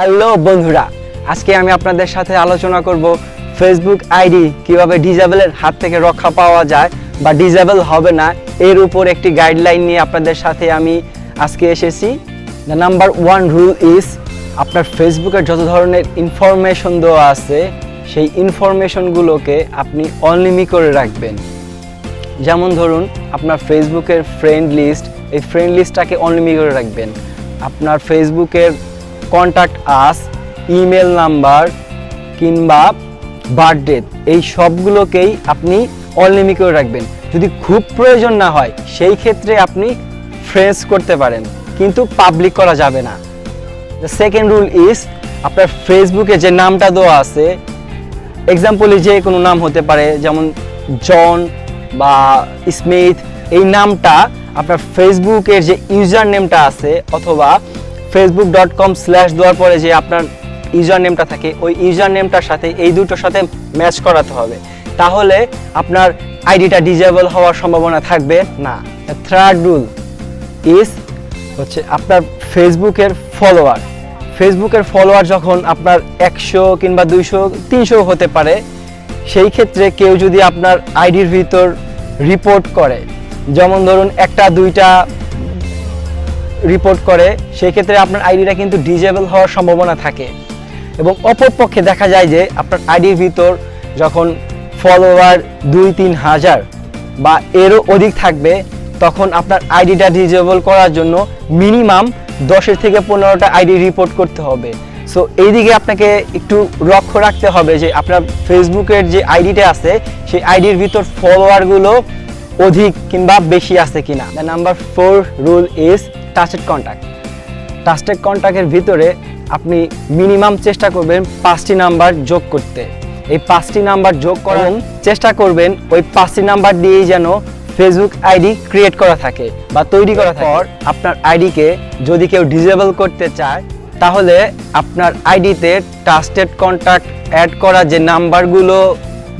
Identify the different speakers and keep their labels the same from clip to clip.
Speaker 1: Hello বন্ধুরা, আজকে আমি আপনাদের সাথে আলোচনা করব ফেসবুক আইডি কীভাবে ডিজেবলের হাত থেকে রক্ষা পাওয়া যায় বা ডিজেবল হবে না, এর উপর একটি গাইডলাইন নিয়ে আপনাদের সাথে আমি আজকে এসেছি। The number one rule is আপনার ফেসবুকের যত ধরনের ইনফরমেশন দেওয়া আছে, সেই ইনফরমেশনগুলোকে আপনি অনলিমি করে রাখবেন। যেমন ধরুন, আপনার ফেসবুকের ফ্রেন্ড লিস্ট এই ফ্রেন্ড লিস্টটাকে অনলিমি করে রাখবেন। আপনার ফেসবুকের কন্ট্যাক্ট আস ইমেল নাম্বার কিংবা বার্থডে এই সবগুলোকেই আপনি অনলিমি করে রাখবেন। যদি খুব প্রয়োজন না হয়, সেই ক্ষেত্রে আপনি ফ্রেন্ডস করতে পারেন, কিন্তু পাবলিক করা যাবে না। দ্য সেকেন্ড রুল ইজ আপনার ফেসবুকে যে নামটা দেওয়া আছে এক্সাম্পলে যে কোনো নাম হতে পারে, যেমন জন বা স্মিথ এই নামটা আপনার ফেসবুকের যে ইউজার নেমটা আছে, অথবা ফেসবুক ডট কম স্ল্যাশ দেওয়ার পরে যে আপনার ইউজার নেমটা থাকে, ওই ইউজার নেমটার সাথে এই দুটোর সাথে ম্যাচ করাতে হবে। তাহলে আপনার আইডিটা ডিজেবল হওয়ার সম্ভাবনা থাকবে না। থার্ড রুল ইজ হচ্ছে আপনার ফেসবুকের ফলোয়ার ফেসবুকের ফলোয়ার যখন আপনার একশো কিংবা দুইশো, তিনশো হতে পারে, সেই ক্ষেত্রে কেউ যদি আপনার আইডির ভিতর রিপোর্ট করে, যেমন ধরুন একটা, দুইটা রিপোর্ট করে সেই ক্ষেত্রে আপনার আইডিটা কিন্তু ডিজেবল হওয়ার সম্ভাবনা থাকে। এবং অপরপক্ষে দেখা যায় যে আপনার আইডির ভিতর যখন ফলোয়ার দুই তিন হাজার বা এরও অধিক থাকবে, তখন আপনার আইডিটা ডিজেবল করার জন্য মিনিমাম দশের থেকে পনেরোটা আইডি রিপোর্ট করতে হবে। সো এইদিকে আপনাকে একটু লক্ষ্য রাখতে হবে যে আপনার ফেসবুকের যে আইডিটা আছে, সেই আইডির ভিতর ফলোয়ারগুলো অধিক কিংবা বেশি আছে কিনা? The number four rule is touched contact trusted কন্ট্যাক্টের ভিতরে আপনি মিনিমাম চেষ্টা করবেন পাঁচটি নাম্বার যোগ করতে। এই পাঁচটি নাম্বার যোগ করার চেষ্টা করবেন ওই পাঁচটি নাম্বার দিয়েই যেন ফেসবুক আইডি ক্রিয়েট করা থাকে বা তৈরি করা পর আপনার আইডিকে যদি কেউ ডিজেবল করতে চায় তাহলে আপনার আইডিতে ট্রাস্টেড কন্ট্যাক্ট অ্যাড করা যে নাম্বারগুলো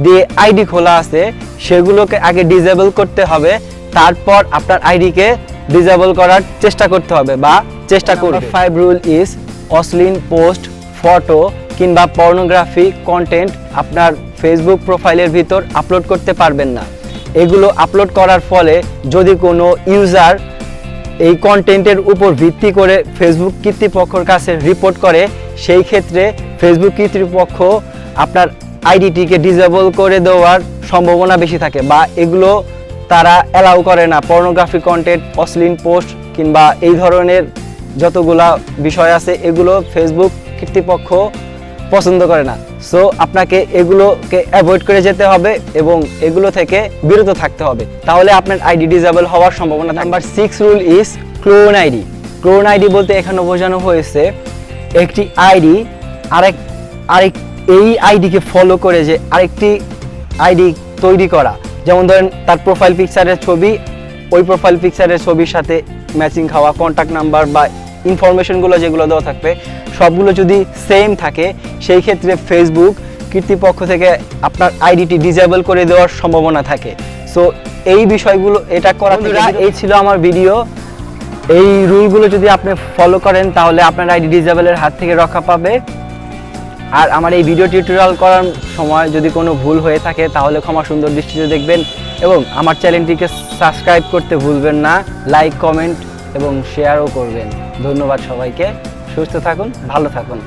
Speaker 1: দিয়ে আইডি খোলা আছে সেগুলোকে আগে ডিজেবল করতে হবে তারপর আপনার আইডিকে ডিজেবল করার চেষ্টা করতে হবে বা চেষ্টা করবে। ফাইভ রুল ইজ অশ্লীল পোস্ট ফটো কিংবা পর্নোগ্রাফি কন্টেন্ট আপনার ফেসবুক প্রোফাইলের ভিতর আপলোড করতে পারবেন না। এগুলো আপলোড করার ফলে যদি কোনো ইউজার এই কন্টেন্টের উপর ভিত্তি করে ফেসবুক কর্তৃপক্ষের কাছে রিপোর্ট করে সেই ক্ষেত্রে ফেসবুক কর্তৃপক্ষ আপনার আইডিটিকে ডিজেবল করে দেওয়ার সম্ভাবনা বেশি থাকে বা এগুলো তারা অ্যালাউ করে না। পর্নোগ্রাফি কন্টেন্ট অশ্লীল পোস্ট কিংবা এই ধরনের যতগুলা বিষয় আছে, এগুলো ফেসবুক কর্তৃপক্ষ পছন্দ করে না। সো আপনাকে এগুলোকে অ্যাভয়েড করে যেতে হবে এবং এগুলো থেকে বিরত থাকতে হবে। তাহলে আপনার আইডি ডিজেবল হওয়ার সম্ভাবনা number six rule is clone ID clone ID বলতে এখানে বোঝানো হয়েছে একটি আইডি আরেক আরেক এই আইডিকে ফলো করে যে আরেকটি আইডি তৈরি করা। যেমন ধরেন তার প্রোফাইল পিকচারের ছবি ওই প্রোফাইল পিকচারের ছবির সাথে ম্যাচিং খাওয়া কন্ট্যাক্ট নাম্বার বা ইনফরমেশনগুলো যেগুলো দেওয়া থাকবে সবগুলো যদি সেম থাকে সেই ক্ষেত্রে ফেসবুক কর্তৃপক্ষ থেকে আপনার আইডিটি ডিজেবল করে দেওয়ার সম্ভাবনা থাকে। সো এই বিষয়গুলো এটা করা এই ছিল আমার ভিডিও এই রুলগুলো যদি আপনি ফলো করেন তাহলে আপনার আইডি ডিজেবলের হাত থেকে রক্ষা পাবে। আর আমার এই ভিডিও টিউটোরিয়াল করার সময় যদি কোনো ভুল হয়ে থাকে, তাহলে ক্ষমা সুন্দর দৃষ্টিতে দেখবেন এবং আমার চ্যানেলটিকে সাবস্ক্রাইব করতে ভুলবেন না লাইক কমেন্ট এবং শেয়ারও করবেন। ধন্যবাদ সবাইকে। সুস্থ থাকুন, ভালো থাকুন।